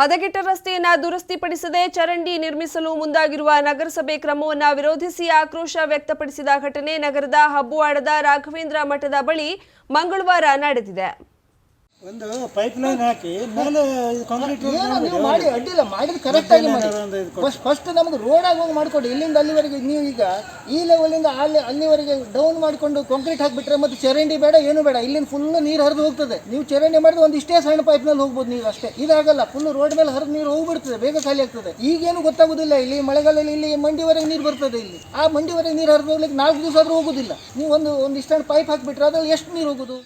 ಹದಗೆಟ್ಟ ರಸ್ತೆಯನ್ನ ದುರಸ್ತಿಪಡಿಸದೆ ಚರಂಡಿ ನಿರ್ಮಿಸಲು ಮುಂದಾಗಿರುವ ನಗರಸಭೆ ಕ್ರಮವನ್ನು ವಿರೋಧಿಸಿ ಆಕ್ರೋಶ ವ್ಯಕ್ತಪಡಿಸಿದ ಘಟನೆ ನಗರದ ಹಬ್ಬುವಾಡದ ರಾಘವೇಂದ್ರ ಮಠದ ಬಳಿ ಮಂಗಳವಾರ ನಡೆದಿದೆ. ಒಂದು ಪೈಪ್ ಲೈನ್ ಹಾಕಿ ಮೇಲೆ ಕಾಂಕ್ರೀಟ್ ಏನೋ ನೀವು ಮಾಡಿ ಅಡ್ಡಿಲ್ಲ ಮಾಡಿದ್ ಕರೆಕ್ಟ್ ಆಗಿ ಮಾಡಿ. ಫಸ್ಟ್ ಫಸ್ಟ್ ನಮ್ಗೆ ರೋಡ್ ಆಗಿ ಹೋಗಿ ಮಾಡ್ಕೊಡಿ. ಇಲ್ಲಿಂದ ಅಲ್ಲಿವರೆಗೆ ನೀವು ಈಗ ಈ ಲೆವೆಲಿಂದ ಅಲ್ಲಿ ಅಲ್ಲಿವರೆಗೆ ಡೌನ್ ಮಾಡಿಕೊಂಡು ಕಾಂಕ್ರೀಟ್ ಹಾಕ್ಬಿಟ್ರೆ ಮತ್ತೆ ಚರಂಡಿ ಬೇಡ ಏನು ಬೇಡ. ಇಲ್ಲಿಂದ ಫುಲ್ ನೀರು ಹರಿದು ಹೋಗ್ತದೆ. ನೀವು ಚರಂಡಿ ಮಾಡಿದ್ರೆ ಒಂದಿಷ್ಟೇ ಇಷ್ಟೇ ಸಣ್ಣ ಪೈಪ್ನಲ್ಲಿ ಹೋಗ್ಬೋದು ನೀವು ಅಷ್ಟೇ. ಇದಾಗಲ್ಲ ಫುಲ್ ರೋಡ್ ಮೇಲೆ ಹರಿದು ನೀರು ಹೋಗ್ಬಿಡ್ತದೆ ಬೇಗ ಖಾಲಿ ಆಗ್ತದೆ. ಈಗೇನು ಗೊತ್ತಾಗೋದಿಲ್ಲ ಇಲ್ಲಿ ಮಳೆಗಾಲದಲ್ಲಿ ಇಲ್ಲಿ ಮಂಡಿವರೆಗೆ ನೀರು ಬರ್ತದೆ ಇಲ್ಲಿ. ಆ ಮಂಡಿವರೆಗೆ ನೀರು ಹರಿದು ಹೋಗ್ಲಿಕ್ಕೆ ನಾಲ್ಕು ದಿವಸ ಆದರೂ ಹೋಗೋದಿಲ್ಲ. ನೀವು ಒಂದು ಒಂದು ಇಷ್ಟೊಂದು ಪೈಪ್ ಹಾಕ್ಬಿಟ್ರೆ ಅದ್ರಲ್ಲಿ ಎಷ್ಟು ನೀರು ಹೋಗೋದು?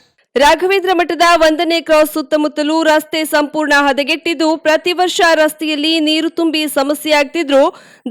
ರಾಘವೇಂದ್ರ ಮಠದ ಒಂದನೇ ಕ್ರಾಸ್ ಸುತ್ತಮುತ್ತಲೂ ರಸ್ತೆ ಸಂಪೂರ್ಣ ಹದಗೆಟ್ಟಿದ್ದು, ಪ್ರತಿ ವರ್ಷ ರಸ್ತೆಯಲ್ಲಿ ನೀರು ತುಂಬಿ ಸಮಸ್ಯೆಯಾಗ್ತಿದ್ರೂ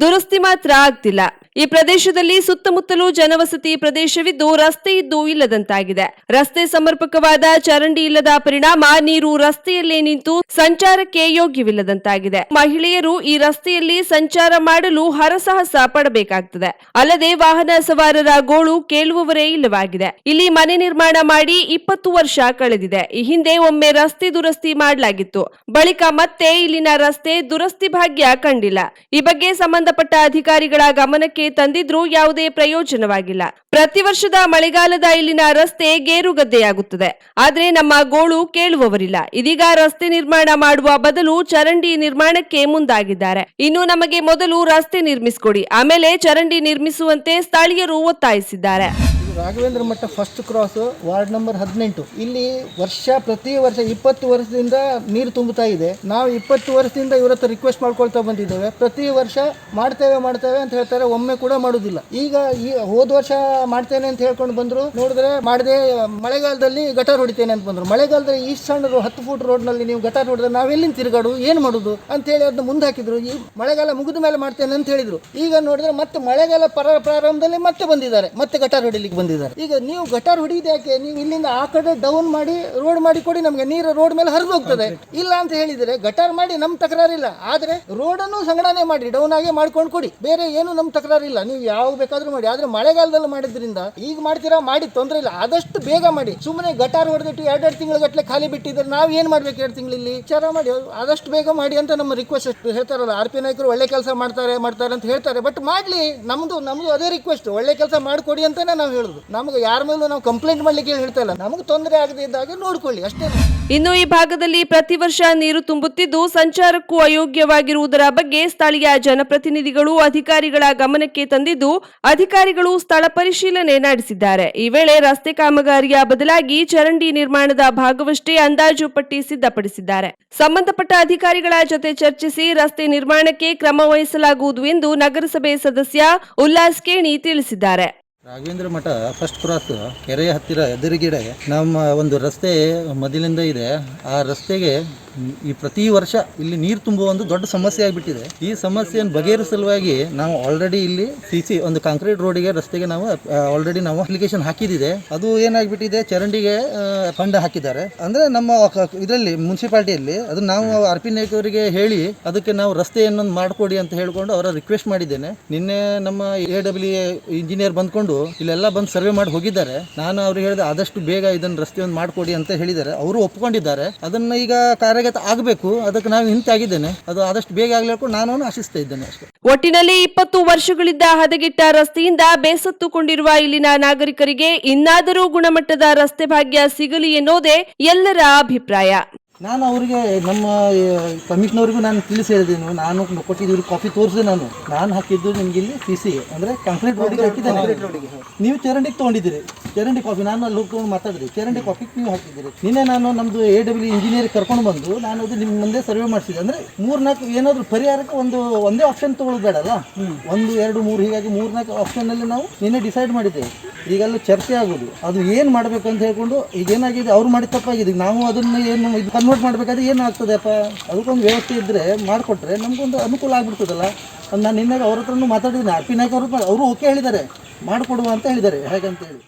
ದುರಸ್ತಿ ಮಾತ್ರ ಆಗ್ತಿಲ್ಲ. ಈ ಪ್ರದೇಶದಲ್ಲಿ ಸುತ್ತಮುತ್ತಲೂ ಜನವಸತಿ ಪ್ರದೇಶವಿದ್ದು, ರಸ್ತೆ ಇದ್ದು ಇಲ್ಲದಂತಾಗಿದೆ. ರಸ್ತೆ ಸಮರ್ಪಕವಾದ ಚರಂಡಿ ಇಲ್ಲದ ಪರಿಣಾಮ ನೀರು ರಸ್ತೆಯಲ್ಲೇ ನಿಂತು ಸಂಚಾರಕ್ಕೆ ಯೋಗ್ಯವಿಲ್ಲದಂತಾಗಿದೆ. ಮಹಿಳೆಯರು ಈ ರಸ್ತೆಯಲ್ಲಿ ಸಂಚಾರ ಮಾಡಲು ಹರಸಾಹಸ ಪಡಬೇಕಾಗ್ತದೆ. ಅಲ್ಲದೆ ವಾಹನ ಸವಾರರ ಗೋಳು ಕೇಳುವವರೇ ಇಲ್ಲವಾಗಿದೆ. ಇಲ್ಲಿ ಮನೆ ನಿರ್ಮಾಣ ಮಾಡಿ ಇಪ್ಪತ್ತು ವರ್ಷ ಕಳೆದಿದೆ. ಈ ಹಿಂದೆ ಒಮ್ಮೆ ರಸ್ತೆ ದುರಸ್ತಿ ಮಾಡಲಾಗಿತ್ತು. ಬಳಿಕ ಮತ್ತೆ ಇಲ್ಲಿನ ರಸ್ತೆ ದುರಸ್ತಿ ಭಾಗ್ಯ ಕಂಡಿಲ್ಲ. ಈ ಬಗ್ಗೆ ಸಂಬಂಧಪಟ್ಟ ಅಧಿಕಾರಿಗಳ ಗಮನಕ್ಕೆ ತಂದಿದ್ರೂ ಯಾವುದೇ ಪ್ರಯೋಜನವಾಗಿಲ್ಲ. ಪ್ರತಿ ವರ್ಷದ ಮಳೆಗಾಲದ ಇಲ್ಲಿನ ರಸ್ತೆ ಗೇರುಗದ್ದೆಯಾಗುತ್ತದೆ. ಆದ್ರೆ ನಮ್ಮ ಗೋಳು ಕೇಳುವವರಿಲ್ಲ. ಇದೀಗ ರಸ್ತೆ ನಿರ್ಮಾಣ ಮಾಡುವ ಬದಲು ಚರಂಡಿ ನಿರ್ಮಾಣಕ್ಕೆ ಮುಂದಾಗಿದ್ದಾರೆ. ಇನ್ನು ನಮಗೆ ಮೊದಲು ರಸ್ತೆ ನಿರ್ಮಿಸಿಕೊಡಿ. ಆಮೇಲೆ ಚರಂಡಿ ನಿರ್ಮಿಸುವಂತೆ ಸ್ಥಳೀಯರು ಒತ್ತಾಯಿಸಿದ್ದಾರೆ. ರಾಘವೇಂದ್ರ ಮಠ ಫಸ್ಟ್ ಕ್ರಾಸ್ ವಾರ್ಡ್ ನಂಬರ್ ಹದಿನೆಂಟು. ಇಲ್ಲಿ ವರ್ಷ, ಪ್ರತಿ ವರ್ಷ ಇಪ್ಪತ್ತು ವರ್ಷದಿಂದ ನೀರು ತುಂಬುತ್ತಾ ಇದೆ. ನಾವು ಇಪ್ಪತ್ತು ವರ್ಷದಿಂದ ಇವ್ರ ಹತ್ರ ರಿಕ್ವೆಸ್ಟ್ ಮಾಡ್ಕೊಳ್ತಾ ಬಂದಿದ್ದೇವೆ. ಪ್ರತಿ ವರ್ಷ ಮಾಡ್ತೇವೆ ಮಾಡ್ತೇವೆ ಅಂತ ಹೇಳ್ತಾರೆ. ಒಮ್ಮೆ ಕೂಡ ಮಾಡುದಿಲ್ಲ. ಈಗ ಈ ಹೋದ ವರ್ಷ ಮಾಡ್ತೇನೆ ಅಂತ ಹೇಳ್ಕೊಂಡು ಬಂದ್ರು. ನೋಡಿದ್ರೆ ಮಾಡದೆ, ಮಳೆಗಾಲದಲ್ಲಿ ಗಟಾರ್ ಹೊಡಿತೇನೆ ಅಂತ ಬಂದ್ರು. ಮಳೆಗಾಲದಲ್ಲಿ ಈ ಸಣ್ಣ ಹತ್ತು ಫೂಟ್ ರೋಡ್ನಲ್ಲಿ ನೀವು ಗಟಾರ್ ಹೊಡೆದ್ರೆ ನಾವೆಲ್ಲಿಂದ ತಿರುಗಾಡು ಏನ್ ಮಾಡುದು? ಅಂತ ಹೇಳಿ ಅದನ್ನ ಮುಂದೆ ಹಾಕಿದ್ರು. ಈ ಮಳೆಗಾಲ ಮುಗಿದ ಮೇಲೆ ಮಾಡ್ತೇನೆ ಅಂತ ಹೇಳಿದ್ರು. ಈಗ ನೋಡಿದ್ರೆ ಮತ್ತೆ ಮಳೆಗಾಲ ಪ್ರಾರಂಭದಲ್ಲಿ ಮತ್ತೆ ಬಂದಿದ್ದಾರೆ. ಮತ್ತೆ ಗಟಾರ್ ಹೊಡಿಲಿಕ್ಕೆ ಬಂದಿದ್ದಾರೆ. ಈಗ ನೀವು ಗಟಾರ್ ಹೊಡಿಯೋದು ಯಾಕೆ? ನೀವು ಇಲ್ಲಿಂದ ಆ ಕಡೆ ಡೌನ್ ಮಾಡಿ ರೋಡ್ ಮಾಡಿ ಕೊಡಿ ನಮಗೆ ನೀರು ರೋಡ್ ಮೇಲೆ ಹರಿದು ಹೋಗ್ತದೆ. ಇಲ್ಲ ಅಂತ ಹೇಳಿದ್ರೆ ಗಟಾರ್ ಮಾಡಿ ನಮ್ ತಕರಾರಿಲ್ಲ. ಆದ್ರೆ ರೋಡನ್ನು ಸಂಗಡನೆ ಮಾಡಿ ಡೌನ್ ಆಗಿ ಮಾಡ್ಕೊಂಡು ಕೊಡಿ. ಬೇರೆ ಏನು ನಮ್ ತಕರಾರಿಲ್ಲ. ನೀವು ಯಾವ ಬೇಕಾದ್ರೂ ಮಾಡಿ. ಆದ್ರೆ ಮಳೆಗಾಲದಲ್ಲಿ ಮಾಡಿದ್ರಿಂದ ಈಗ ಮಾಡ್ತೀರಾ? ಮಾಡಿ ತೊಂದರೆ ಇಲ್ಲ. ಆದಷ್ಟು ಬೇಗ ಮಾಡಿ. ಸುಮ್ಮನೆ ಗಟಾರ್ ಹೊಡೆದಿಟ್ಟು ಎರಡೆರಡು ತಿಂಗಳ ಗಟ್ಟಲೆ ಖಾಲಿ ಬಿಟ್ಟಿದ್ರೆ ನಾವು ಏನ್ ಮಾಡ್ಬೇಕು ಎರಡು ತಿಂಗಳಲ್ಲಿ? ವಿಚಾರ ಮಾಡಿ. ಆದಷ್ಟು ಬೇಗ ಮಾಡಿ ಅಂತ ನಮ್ಮ ರಿಕ್ವೆಸ್ಟ್ ಹೇಳ್ತಾರಲ್ಲ. ಆರ್ ಪಿ ನಾಯಕರು ಒಳ್ಳೆ ಕೆಲಸ ಮಾಡ್ತಾರೆ ಮಾಡ್ತಾರೆ ಅಂತ ಹೇಳ್ತಾರೆ. ಬಟ್ ಮಾಡ್ಲಿ. ನಮ್ದು ನಮ್ದು ಅದೇ ರಿಕ್ವೆಸ್ಟ್ ಒಳ್ಳೆ ಕೆಲಸ ಮಾಡಿಕೊಡಿ ಅಂತಾನೆ ನಾವು ಹೇಳುದು. ನಮ್ಗೆ ಯಾರ ಮೇಲೂ ನಾವು ಕಂಪ್ಲೇಂಟ್ ಮಾಡ್ಲಿಕ್ಕೆ ಹೇಳ್ತಾ ಇಲ್ಲ. ನಮಗೆ ತೊಂದರೆ ಆಗದೆ ಇದ್ದಾಗ ನೋಡ್ಕೊಳ್ಳಿ, ಅಷ್ಟೇ ಇನ್ನು ಈ ಭಾಗದಲ್ಲಿ ಪ್ರತಿ ವರ್ಷ ನೀರು ತುಂಬುತ್ತಿದ್ದು ಸಂಚಾರಕ್ಕೂ ಅಯೋಗ್ಯವಾಗಿರುವುದರ ಬಗ್ಗೆ ಸ್ಥಳೀಯ ಜನಪ್ರತಿನಿಧಿಗಳು ಅಧಿಕಾರಿಗಳ ಗಮನಕ್ಕೆ ತಂದಿದ್ದು ಅಧಿಕಾರಿಗಳು ಸ್ಥಳ ಪರಿಶೀಲನೆ ನಡೆಸಿದ್ದಾರೆ. ಈ ವೇಳೆ ರಸ್ತೆ ಕಾಮಗಾರಿಯ ಬದಲಾಗಿ ಚರಂಡಿ ನಿರ್ಮಾಣದ ಭಾಗವಷ್ಟೇ ಅಂದಾಜು ಪಟ್ಟಿ ಸಿದ್ಧಪಡಿಸಿದ್ದಾರೆ. ಸಂಬಂಧಪಟ್ಟ ಅಧಿಕಾರಿಗಳ ಜೊತೆ ಚರ್ಚಿಸಿ ರಸ್ತೆ ನಿರ್ಮಾಣಕ್ಕೆ ಕ್ರಮ ವಹಿಸಲಾಗುವುದು ಎಂದು ನಗರಸಭೆ ಸದಸ್ಯ ಉಲ್ಲಾಸ್ ಕೇಣಿ ತಿಳಿಸಿದ್ದಾರೆ. ರಾಘವೇಂದ್ರ ಮಠ ಫಸ್ಟ್ ಕ್ರಾಸ್ ಕೆರೆಯ ಹತ್ತಿರ ಎದುರುಗಿಡೆ ನಮ್ಮ ಒಂದು ರಸ್ತೆ ಮೊದಲಿಂದ ಇದೆ. ಆ ರಸ್ತೆಗೆ ಈ ಪ್ರತಿ ವರ್ಷ ಇಲ್ಲಿ ನೀರು ತುಂಬುವ ಒಂದು ದೊಡ್ಡ ಸಮಸ್ಯೆ ಆಗಿಬಿಟ್ಟಿದೆ. ಈ ಸಮಸ್ಯೆಯನ್ನು ಬಗೆಹರಿಸಲುವಾಗಿ ನಾವು ಆಲ್ರೆಡಿ ಇಲ್ಲಿ ಸಿ ಸಿ ಒಂದು ಕಾಂಕ್ರೀಟ್ ರೋಡಿಗೆ ರಸ್ತೆಗೆ ನಾವು ಆಲ್ರೆಡಿ ನಾವು ಅಪ್ಲಿಕೇಶನ್ ಹಾಕಿದಿದೆ ಅದು ಏನಾಗ್ಬಿಟ್ಟಿದೆ? ಚರಂಡಿಗೆ ಫಂಡ್ ಹಾಕಿದ್ದಾರೆ. ಅಂದ್ರೆ ನಮ್ಮ ಇದರಲ್ಲಿ ಮುನ್ಸಿಪಾಲ್ಟಿಯಲ್ಲಿ ಅದು ನಾವು ಆರ್ ಪಿ ನಾಯ್ಕ ಅವರಿಗೆ ಹೇಳಿ ಅದಕ್ಕೆ ನಾವು ರಸ್ತೆಯನ್ನು ಮಾಡಿಕೊಡಿ ಅಂತ ಹೇಳ್ಕೊಂಡು ಅವರ ರಿಕ್ವೆಸ್ಟ್ ಮಾಡಿದ್ದೇನೆ. ನಿನ್ನೆ ನಮ್ಮ ಎ ಡಬ್ಲ್ಯೂ ಇಂಜಿನಿಯರ್ ಬಂದ್ಕೊಂಡು ಇಲ್ಲೆಲ್ಲ ಬಂದು ಸರ್ವೆ ಮಾಡಿ ಹೋಗಿದ್ದಾರೆ. ನಾನು ಅವ್ರು ಹೇಳಿದೆ ಆದಷ್ಟು ಬೇಗ ಇದನ್ನು ಒಂದು ಮಾಡಿಕೊಡಿ ಅಂತ ಹೇಳಿದ್ದಾರೆ. ಅವರು ಒಪ್ಕೊಂಡಿದ್ದಾರೆ. ಅದನ್ನ ಈಗ ಕಾರ್ಯಗತ ಆಗಬೇಕು. ಅದಕ್ಕೆ ನಾವು ಹಿಂತಾಗಿದ್ದೇನೆ ಅದು ಆದಷ್ಟು ಬೇಗ ಆಗ್ಲಿಕ್ಕೂ ನಾನು ಆಶಿಸ್ತಾ ಇದ್ದೇನೆ ಅಷ್ಟೇ. ಒಟ್ಟಿನಲ್ಲಿ ಇಪ್ಪತ್ತು ವರ್ಷಗಳಿಂದ ಹದಗೆಟ್ಟ ರಸ್ತೆಯಿಂದ ಬೇಸತ್ತುಕೊಂಡಿರುವ ಇಲ್ಲಿನ ನಾಗರಿಕರಿಗೆ ಇನ್ನಾದರೂ ಗುಣಮಟ್ಟದ ರಸ್ತೆ ಭಾಗ್ಯ ಸಿಗಲಿ ಎನ್ನುವುದೇ ಎಲ್ಲರ ಅಭಿಪ್ರಾಯ. ನಾನು ಅವರಿಗೆ ನಮ್ಮ ಕಮಿಷನವ್ರಿಗೂ ನಾನು ತಿಳಿಸಿ ನಾನು ಕೊಟ್ಟಿದ್ದು ಕಾಪಿ ತೋರಿಸಿದೆ ನಾನು. ನಾನು ಹಾಕಿದ್ದು ನಿಮ್ಗೆ ಇಲ್ಲಿ ಸಿ ಸಿ ಅಂದರೆ ಕಾಂಕ್ರೀಟ್ ರೋಡಿಗೆ ಹಾಕಿದ್ದೇನೆ. ನೀವು ಚರಂಡಿಗೆ ತೊಗೊಂಡಿದ್ದೀರಿ. ಚರಂಡಿ ಕಾಫಿ ನಾನು ಅಲ್ಲಿ ಹೋಗ್ಕೊಂಡು ಮಾತಾಡಿದೆ. ಚರಂಡಿ ಕಾಫಿ ನೀವು ಹಾಕಿದ್ದೀರಿ. ನಿನ್ನೆ ನಾನು ನಮ್ಮದು ಎ ಡಬ್ಲ್ಯೂ ಇಂಜಿನಿಯರ್ ಕರ್ಕೊಂಡು ಬಂದು ನಾನು ಅದು ನಿಮ್ಮ ಮುಂದೆ ಸರ್ವೆ ಮಾಡಿಸಿದೆ ಅಂದರೆ ಮೂರ್ನಾಲ್ಕು ಏನಾದರೂ ಪರಿಹಾರಕ್ಕೆ ಒಂದು ಒಂದೇ ಆಪ್ಷನ್ ತೊಗೊಳ್ಳೋದು ಬೇಡಲ್ಲ ಒಂದು ಎರಡು ಮೂರು ಹೀಗಾಗಿ ಮೂರ್ನಾಲ್ಕು ಆಪ್ಷನಲ್ಲಿ ನಾವು ನಿನ್ನೆ ಡಿಸೈಡ್ ಮಾಡಿದ್ದೇವೆ. ಈಗೆಲ್ಲ ಚರ್ಚೆ ಆಗೋದು. ಅದು ಏನು ಮಾಡಬೇಕು ಅಂತ ಹೇಳ್ಕೊಂಡು ಈಗ ಏನಾಗಿದೆ? ಅವ್ರು ಮಾಡಿದ ತಪ್ಪಾಗಿದೆ. ನಾವು ಅದನ್ನು ಏನು ಇದು ಕನ್ವರ್ಟ್ ಮಾಡಬೇಕಾದ್ರೆ ಏನಾಗ್ತದೆಪ್ಪ? ಅದಕ್ಕೊಂದು ವ್ಯವಸ್ಥೆ ಇದ್ದರೆ ಮಾಡಿಕೊಟ್ರೆ ನಮಗೊಂದು ಅನುಕೂಲ ಆಗ್ಬಿಡ್ತದಲ್ಲ. ನಾನು ನಿನ್ನೆ ಅವ್ರ ಹತ್ರನೂ ಮಾತಾಡಿದ್ದೀನಿ. ಆರ್ ಪಿ ನಾಯ್ಕ ಅವರು ಅವರು ಓಕೆ ಹೇಳಿದ್ದಾರೆ. ಮಾಡಿಕೊಡುವ ಅಂತ ಹೇಳಿದ್ದಾರೆ. ಹೇಗಂತ ಹೇಳಿ.